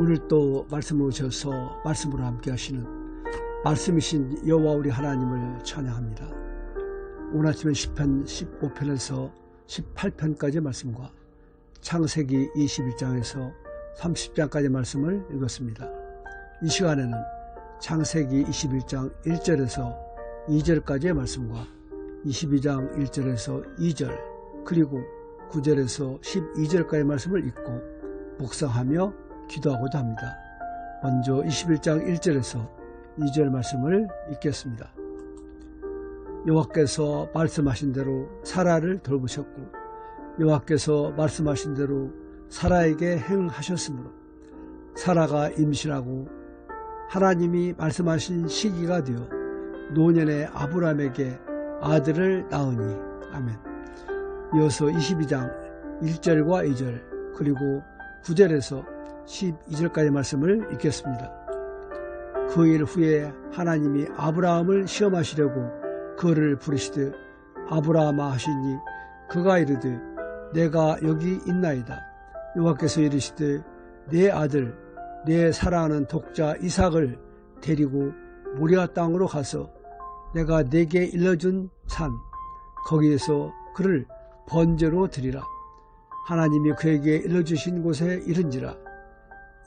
오늘 또 말씀을 오셔서 말씀으로 함께 하시는 말씀이신 여호와 우리 하나님을 찬양합니다. 오늘 아침에 10편 15편에서 18편까지 말씀과 창세기 21장에서 30장까지 말씀을 읽었습니다. 이 시간에는 창세기 21장 1절에서 2절까지의 말씀과 22장 1절에서 2절 그리고 9절에서 12절까지의 말씀을 읽고 묵상하며 기도하고자 합니다. 먼저 21장 1절에서 2절 말씀을 읽겠습니다. 여호와께서 말씀하신 대로 사라를 돌보셨고 여호와께서 말씀하신 대로 사라에게 행하셨으므로 사라가 임신하고 하나님이 말씀하신 시기가 되어 노년의 아브라함에게 아들을 낳으니 아멘 이어서 22장 1절과 2절 그리고 9절에서 12절까지 말씀을 읽겠습니다. 그 일 후에 하나님이 아브라함을 시험하시려고 그를 부르시되 아브라함아 하시니 그가 이르되 내가 여기 있나이다. 여호와께서 이르시되 내 아들 내 사랑하는 독자 이삭을 데리고 모리아 땅으로 가서 내가 내게 일러준 산 거기에서 그를 번제로 드리라. 하나님이 그에게 일러주신 곳에 이른지라.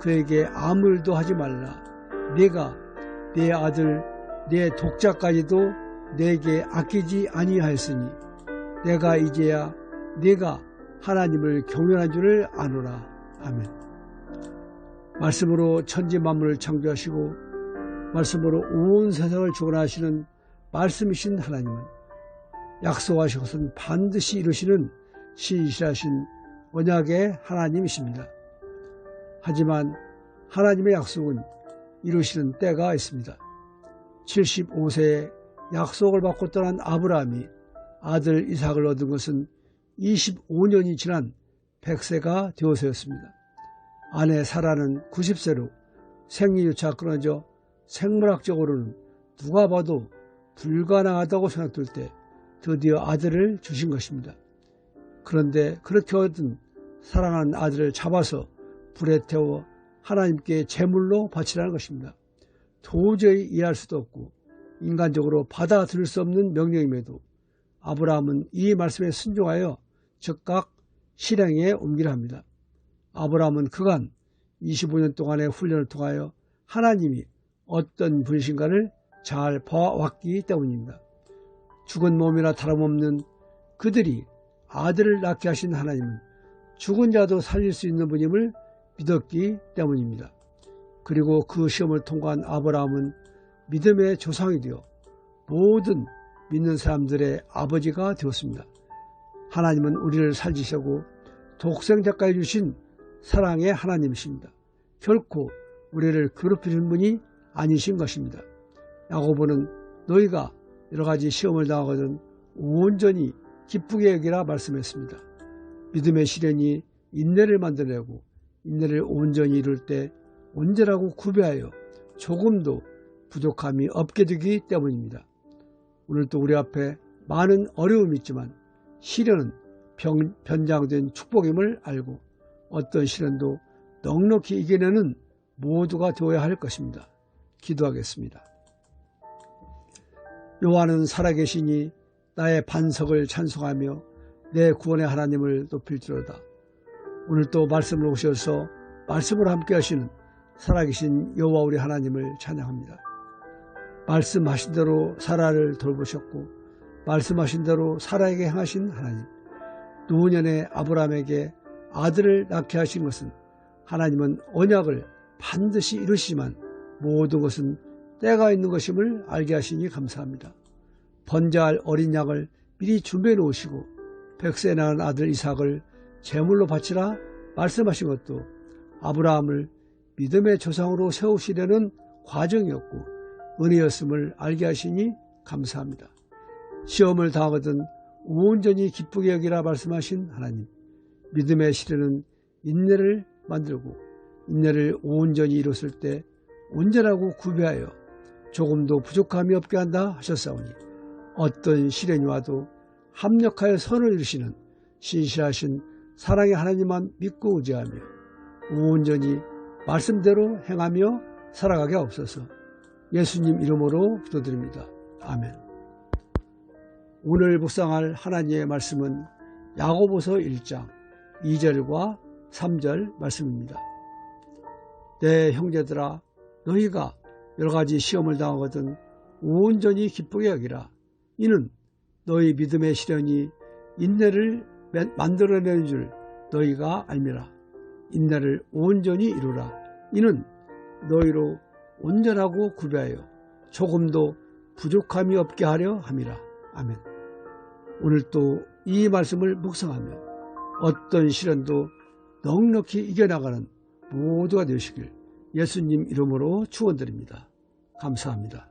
그에게 아무 일도 하지 말라. 내가 내 아들 내 독자까지도 내게 아끼지 아니하였으니 내가 이제야 내가 하나님을 경외한 줄을 아노라. 아멘. 말씀으로 천지 만물을 창조하시고 말씀으로 온 세상을 주관하시는 말씀이신 하나님은 약속하신 것은 반드시 이루시는 신실하신 언약의 하나님이십니다. 하지만 하나님의 약속은 이루시는 때가 있습니다. 75세에 약속을 받고 떠난 아브라함이 아들 이삭을 얻은 것은 25년이 지난 100세가 되어서였습니다. 아내 사라는 90세로 생리유차 끊어져 생물학적으로는 누가 봐도 불가능하다고 생각될 때 드디어 아들을 주신 것입니다. 그런데 그렇게 얻은 사랑하는 아들을 잡아서 불에 태워 하나님께 제물로 바치라는 것입니다. 도저히 이해할 수도 없고 인간적으로 받아들일 수 없는 명령임에도 아브라함은 이 말씀에 순종하여 즉각 실행에 옮기려 합니다. 아브라함은 그간 25년 동안의 훈련을 통하여 하나님이 어떤 분이신가를 잘 봐왔기 때문입니다. 죽은 몸이나 다름없는 그들이 아들을 낳게 하신 하나님은 죽은 자도 살릴 수 있는 분임을 믿었기 때문입니다. 그리고 그 시험을 통과한 아브라함은 믿음의 조상이 되어 모든 믿는 사람들의 아버지가 되었습니다. 하나님은 우리를 살리시고 독생자까지 주신 사랑의 하나님이십니다. 결코 우리를 괴롭히는 분이 아니신 것입니다. 야고보는 너희가 여러 가지 시험을 당하거든 온전히 기쁘게 여기라 말씀했습니다. 믿음의 시련이 인내를 만들어내고 인내를 온전히 이룰 때 언제라고 구배하여 조금도 부족함이 없게 되기 때문입니다. 오늘도 우리 앞에 많은 어려움이 있지만 시련은 병, 변장된 축복임을 알고 어떤 시련도 넉넉히 이겨내는 모두가 되어야 할 것입니다. 기도하겠습니다. 요한은 살아계시니 나의 반석을 찬송하며 내 구원의 하나님을 높일지로다. 오늘 또 말씀을 오셔서 말씀을 함께 하시는 살아계신 여호와 우리 하나님을 찬양합니다. 말씀하신 대로 사라를 돌보셨고 말씀하신 대로 사라에게 행하신 하나님 노년의 아브라함에게 아들을 낳게 하신 것은 하나님은 언약을 반드시 이루시지만 모든 것은 때가 있는 것임을 알게 하시니 감사합니다. 번자할 어린 양을 미리 준비해 놓으시고 백세 낳은 아들 이삭을 제물로 바치라 말씀하신 것도 아브라함을 믿음의 조상으로 세우시려는 과정이었고 은혜였음을 알게 하시니 감사합니다. 시험을 당하거든 온전히 기쁘게 여기라 말씀하신 하나님. 믿음의 시련은 인내를 만들고 인내를 온전히 이뤘을 때 온전하고 구비하여 조금도 부족함이 없게 한다 하셨사오니 어떤 시련이 와도 합력하여 선을 이루시는 신실하신 사랑의 하나님만 믿고 의지하며 온전히 말씀대로 행하며 살아가게 없어서 예수님 이름으로 기도드립니다. 아멘. 오늘 묵상할 하나님의 말씀은 야고보서 1장 2절과 3절 말씀입니다. 내 형제들아 너희가 여러 가지 시험을 당하거든 온전히 기쁘게 여기라. 이는 너희 믿음의 시련이 인내를 만들어내는 줄 너희가 알미라. 인내를 온전히 이루라. 이는 너희로 온전하고 구비하여 조금도 부족함이 없게 하려 함이라. 아멘. 오늘 또 이 말씀을 묵상하며 어떤 시련도 넉넉히 이겨나가는 모두가 되시길 예수님 이름으로 축원드립니다. 감사합니다.